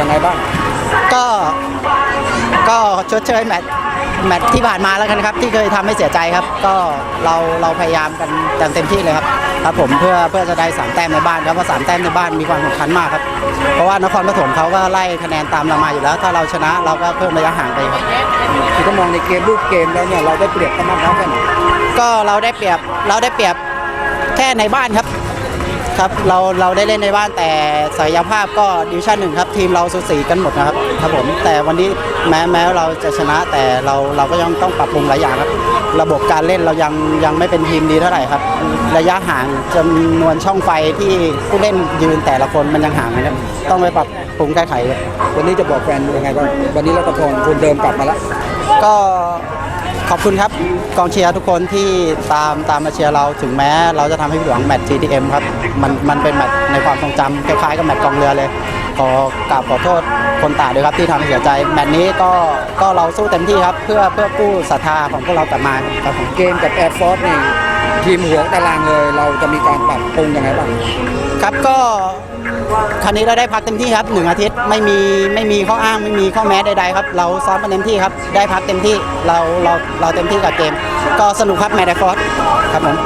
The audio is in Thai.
ยังไงบ้าง ก็ก็ชดเชยแมตช์แมตช์ที่ผ่านมาแล้วกันครับ ที่เคยทำให้เสียใจครับ ก็เราเราพยายามกันเต็มเต็มที่เลยครับครับผมเพื่อเพื่อจะได้สามแต้มในบ้านครับเพราะสามแต้มในบ้านมีความสำคัญมากครับ เพราะว่านครปฐมเขาก็ไล่คะแนนตามเรามาอยู่แล้ว ถ้าเราชนะเราก็เพิ่มระยะห่างไปครับ คือถ้ามองในเกมรูปเกมแล้วเนี่ยเราได้เปรียบกันมากน้อยแค่ไหนก็เราได้เปรียบเราได้เปรียบแค่ในบ้านครับ ครับเราเราได้เล่นในบ้านแต่ศักยภาพก็ดิวิชั่นหนึ่งครับ ทีมเราสูสีกันหมดนะครับครับผมแต่วันนี้แม้แม้เราจะชนะแต่เราเราก็ยังต้องปรับปรุงหลายอย่างครับ ระบบการเล่นเรายังยังไม่เป็นทีมดีเท่าไหร่ครับ ระยะห่างจำนวนช่องไฟที่ผู้เล่นยืนแต่ละคนมันยังห่างนะครับต้องไปปรับปรุงแก้ไขครับวันนี้จะบอกแฟนยังไงบ้างวันนี้เราตะพงคนเดิมกลับมาแล้วก็ ขอบคุณครับกองเชียร์ทุกคนที่ตามตามมาเชียร์เราถึงแม้ เราจะทำให้ผิดหวังแมตช์ GTM ครับมันมันเป็นแมตช์ในความทรงจำคล้ายๆกับแมตช์กองเรือเลย ขอกราบขอโทษคนตาด้วยครับที่ทำให้เสียใจแมตช์นี้ก็ก็เราสู้เต็มที่ครับ เพื่อเพื่อกู้ศรัทธาของพวกเรากลับมาครับผมเกมกับแอร์ฟอร์สนี่ทีมหัวตารางเลย เราจะมีการปรับปรุงยังไงบ้างครับก็ อันนี้เราได้พักเต็มที่ครับหนึ่งอาทิตย์ไม่มีไม่มีข้ออ้างไม่มีข้อแม้ใดๆครับ เราซ้อมกันเต็มที่ครับ ได้พักเต็มที่เราเราเราเต็มที่กับเกม ก็สนุกครับแมตช์ไดฟอร์ครับผม